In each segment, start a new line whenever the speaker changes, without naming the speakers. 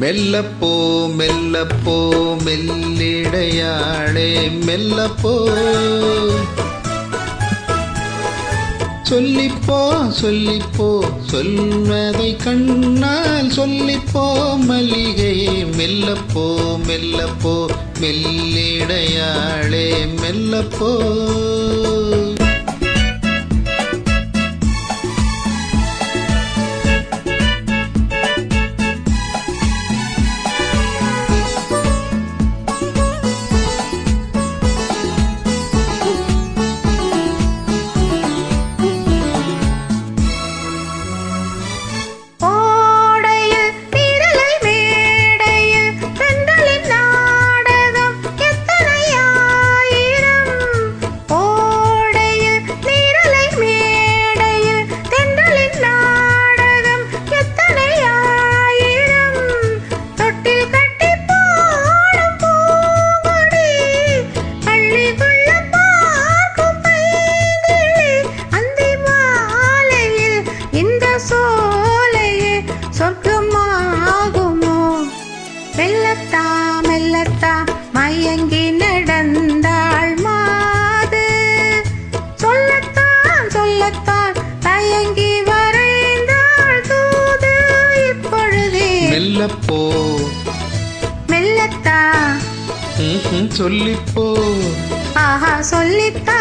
மெல்லப்போ மெல்லப்போ மெல்லிடையாளே மெல்லப்போ. சொல்லிப்போ சொல்லிப்போ சொல்வதை கண்ணால் சொல்லிப்போ மல்லிகை. மெல்லப்போ மெல்லப்போ மெல்லிடையாளே மெல்லப்போ. மெல்லப்போ
மெல்லத்தா.
சொல்லிப்போ.
ஆஹா சொல்லித்தா.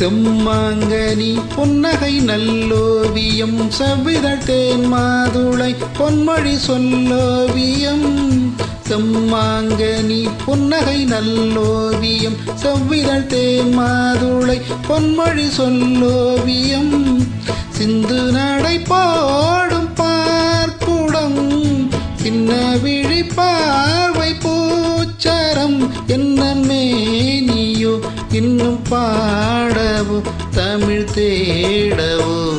செம்மாங்கனி புன்னகை நல்லோவியம் செவ்விதட்டேன் மாதுளை பொன்மொழி சொல்லோவியம். செம்மாங்கனி புன்னகை நல்லோவியம் செவ்விதழ் தேன் மாதுளை பொன்மொழி சொல்லோவியம். சிந்து நடை போடும் இன்னும் பாடவோ தமிழ் தேடவோ.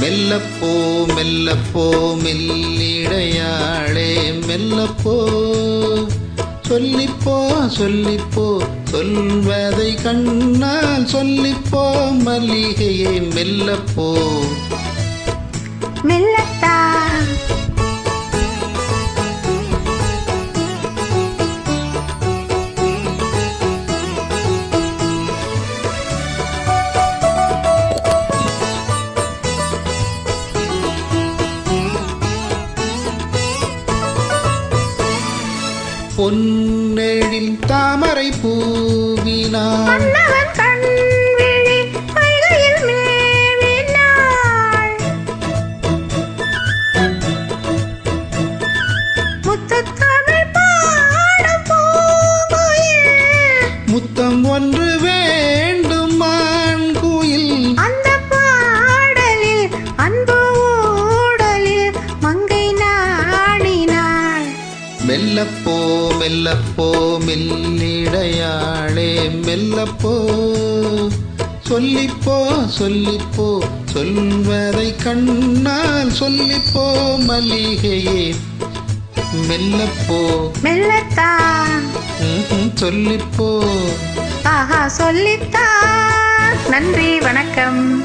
மெல்லப்போ மெல்லப்போ மெல்லிடையாளே மெல்லப்போ. சொல்லிப்போ சொல்லிப்போ சொல்வதை கண்ணால் சொல்லிப்போ மல்லிகையே மெல்லப்போ.
மெல்லத்தா.
பொன்னெழில் தாமரை பூவினாள் மெல்லப்போ மெல்லிடையாளே மெல்லப்போ. சொல்லிப்போ சொல்லிப்போ சொல்வதை கண்ணால் சொல்லிப்போ மல்லிகையே. மெல்லப்போ.
மெல்லத்தா.
சொல்லிப்போ.
ஆஹா சொல்லித்தா. நன்றி வணக்கம்.